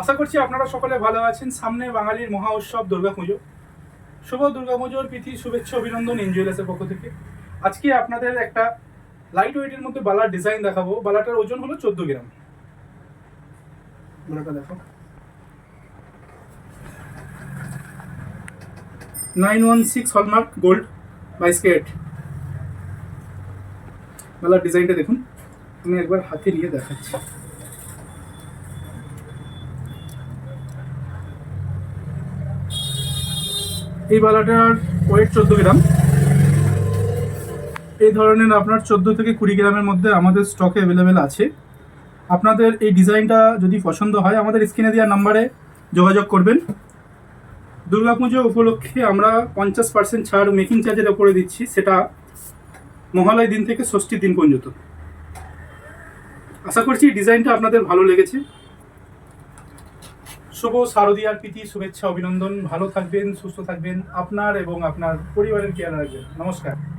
আশা করছি আপনারা সকলে ভালো আছেন। সামনে বাঙালির মহা উৎসব দুর্গা পুজো। শুভ দুর্গা পুজোর প্রীতি, শুভেচ্ছা, অভিনন্দন এনজুয়েলাসের পক্ষ থেকে। আজকে আপনাদের একটা লাইট ওয়েটের মধ্যে বালার ডিজাইন দেখাবো। বালাটার ওজন হলো চোদ্দ গ্রাম। দেখো। Nine one six hallmark gold বাইশ বালার ডিজাইনটা দেখুন। আমি একবার হাতে নিয়ে দেখাচ্ছি। এই বালাটার ওয়েট চোদ্দ গ্রাম। এই ধরনের আপনার চোদ্দ থেকে কুড়ি গ্রামের মধ্যে আমাদের স্টকে অ্যাভেলেবেল আছে। আপনাদের এই ডিজাইনটা যদি পছন্দ হয়, আমাদের স্ক্রিনে দেওয়া নাম্বারে যোগাযোগ করবেন। দুর্গাপুজো উপলক্ষে আমরা পঞ্চাশ পার্সেন্ট ছাড় মেকিং চার্জের ওপরে দিচ্ছি, সেটা মহালয় দিন থেকে ষষ্ঠীর দিন পর্যন্ত। আশা করছি ডিজাইনটা আপনাদের ভালো লেগেছে। শুভ শারদীয়ার প্রীতি, শুভেচ্ছা, অভিনন্দন। ভালো থাকবেন, সুস্থ থাকবেন। আপনার এবং আপনার পরিবারের কেয়ার রাখবেন। নমস্কার।